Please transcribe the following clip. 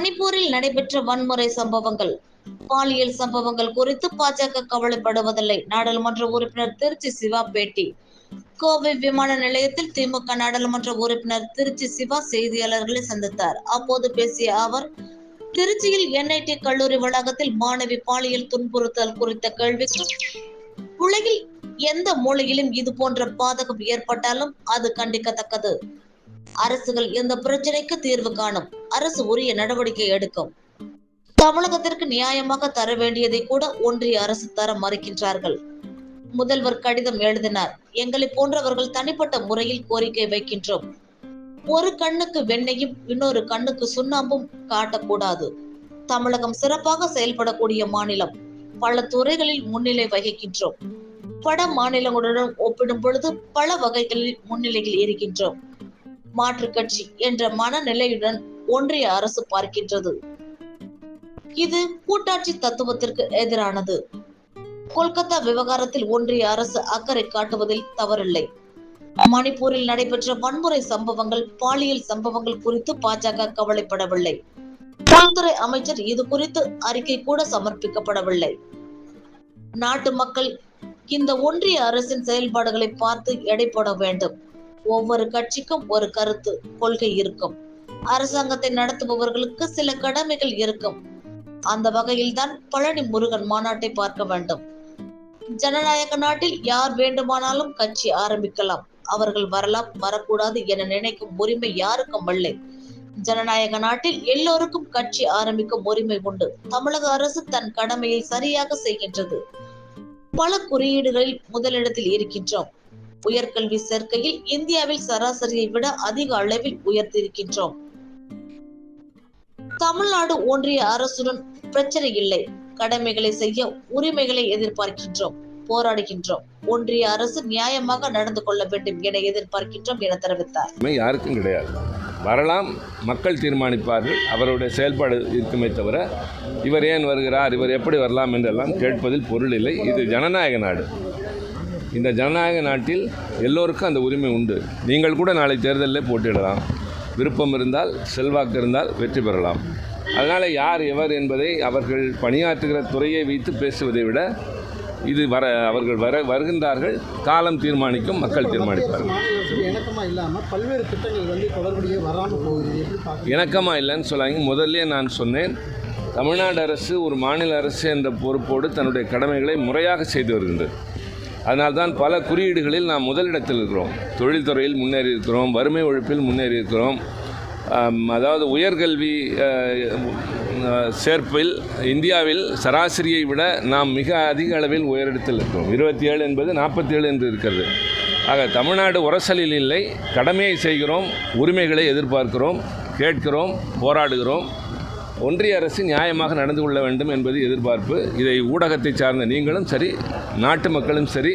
மணிப்பூரில் நடைபெற்ற வன்முறை சம்பவங்கள். பாலியல் சம்பவங்கள் குறித்து பாஜக கவலைப்படுவதில்லை. நாடாளுமன்ற உறுப்பினர் திருச்சி சிவா பேட்டி கோவை விமான நிலையத்தில் திமுக நாடாளுமன்ற உறுப்பினர் திருச்சி சிவா செய்தியாளர்களை சந்தித்தார். அப்போது பேசிய அவர் திருச்சியில் என்ஐடி கல்லூரி வளாகத்தில் மாணவி பாலியல் துன்புறுத்தல் குறித்த கேள்விக்கு உலகில் எந்த மூலையிலும் இது போன்ற பாதகம் ஏற்பட்டாலும் அது கண்டிக்கத்தக்கது. அரசுகள் இந்த பிரச்சனைக்கு தீர்வு காணும்? அரசு உரிய நடவடிக்கை எடுக்கும். தமிழகத்திற்கு நியாயமாக தர வேண்டியதை கூட ஒன்றிய அரசு தர மறுக்கின்றார்கள். முதல்வர் கடிதம் எழுதினார். எங்களை போன்றவர்கள் தனிப்பட்ட முறையில் கோரிக்கை வைக்கின்றோம். ஒரு கண்ணுக்கு வெண்ணையும் இன்னொரு கண்ணுக்கு சுண்ணாம்பும் காட்டக்கூடாது. தமிழகம் சிறப்பாக செயல்படக்கூடிய மாநிலம். பல துறைகளில் முன்னிலை வகிக்கின்றோம். பட மாநிலங்களுடன் ஒப்பிடும் பொழுது பல வகைகளில் முன்னிலையில் இருக்கின்றோம். மாற்றுக் கட்சி என்ற மனநிலையுடன் ஒன்றிய அரசு பார்க்கின்றது. இது கூட்டாட்சி தத்துவத்திற்கு எதிரானது. கொல்கத்தா விவகாரத்தில் ஒன்றிய அரசு அக்கறை காட்டுவதில் தவறில்லை. மணிப்பூரில் நடைபெற்ற வன்முறை சம்பவங்கள் பாலியல் சம்பவங்கள் குறித்து பாஜக கவலைப்படவில்லை. உள்துறை அமைச்சர் இது குறித்து அறிக்கை கூட சமர்ப்பிக்கப்படவில்லை. நாட்டு மக்கள் இந்த ஒன்றிய அரசின் செயல்பாடுகளை பார்த்து எடை போட வேண்டும். ஒவ்வொரு கட்சிக்கும் ஒரு கருத்து கொள்கை இருக்கும். அரசாங்கத்தை நடத்துபவர்களுக்கு சில கடமைகள் இருக்கும். அந்த வகையில்தான் பழனி முருகன் மாநாட்டை பார்க்க வேண்டும். ஜனநாயக நாட்டில் யார் வேண்டுமானாலும் கட்சி ஆரம்பிக்கலாம். அவர்கள் வரலாம் வரக்கூடாது என நினைக்கும் உரிமை யாருக்கும் இல்லை. ஜனநாயக நாட்டில் எல்லோருக்கும் கட்சி ஆரம்பிக்கும் உரிமை உண்டு. தமிழக அரசு தன் கடமையை சரியாக செய்கின்றது. பல குறியீடுகளில் முதலிடத்தில் இருக்கின்றோம். உயர்கல்வி சேர்க்கையில் இந்தியாவில் சராசரியை விட அதிக அளவில் உயர்த்திருக்கின்றோம் தமிழ்நாடு ஒன்றிய அரசுடன் பிரச்சனை இல்லை. கடமைகளை செய்ய உரிமைகளை எதிர்பார்க்கின்றோம் போராடுகின்றோம். ஒன்றிய அரசு நியாயமாக நடந்து கொள்ள வேண்டும் என எதிர்பார்க்கின்றோம் என தெரிவித்தார். யாருக்கும் கிடையாது. வரலாம் மக்கள் தீர்மானிப்பார்கள் அவருடைய செயல்பாடு இருக்குமே தவிர இவர் ஏன் வருகிறார் இவர் எப்படி வரலாம் என்றெல்லாம் கேட்பதில் பொருள் இல்லை. இது ஜனநாயக நாடு. இந்த ஜனநாயக நாட்டில் எல்லோருக்கும் அந்த உரிமை உண்டு. நீங்கள் கூட நாளை தேர்தலில் போட்டியிடலாம். விருப்பம் இருந்தால் செல்வாக்கு இருந்தால் வெற்றி பெறலாம். அதனால் யார் எவர் என்பதை அவர்கள் பணியாற்றுகிற துறையை வைத்து பேசுவதை விட இது வர அவர்கள் வர வருகின்றார்கள். காலம் தீர்மானிக்கும் மக்கள் தீர்மானிப்பார்கள். மாநில பல்வேறு திட்டங்கள் வந்து தொடர்புடைய இணக்கமாக இல்லைன்னு சொல்லாங்க முதல்ல நான் சொன்னேன் தமிழ்நாடு அரசு ஒரு மாநில அரசு என்ற பொறுப்போடு தன்னுடைய கடமைகளை முறையாக செய்து வருகின்றது. அதனால்தான் பல குறியீடுகளில் நாம் முதலிடத்தில் இருக்கிறோம். தொழில்துறையில் முன்னேறி இருக்கிறோம் வறுமை ஒழிப்பில் முன்னேறி இருக்கிறோம். அதாவது உயர்கல்வி சேர்ப்பில் இந்தியாவில் சராசரியை விட நாம் மிக அதிக அளவில் உயரிடத்தில் இருக்கிறோம். இருபத்தி ஏழு என்பது நாற்பத்தி ஏழு என்று இருக்கிறது. ஆக தமிழ்நாடு உரசலில் இல்லை. கடமையை செய்கிறோம். உரிமைகளை எதிர்பார்க்கிறோம். கேட்கிறோம். போராடுகிறோம். ஒன்றிய அரசு நியாயமாக நடந்து கொள்ள வேண்டும் என்பது எதிர்பார்ப்பு. இதை ஊடகத்தை சார்ந்த நீங்களும் சரி நாட்டு மக்களும் சரி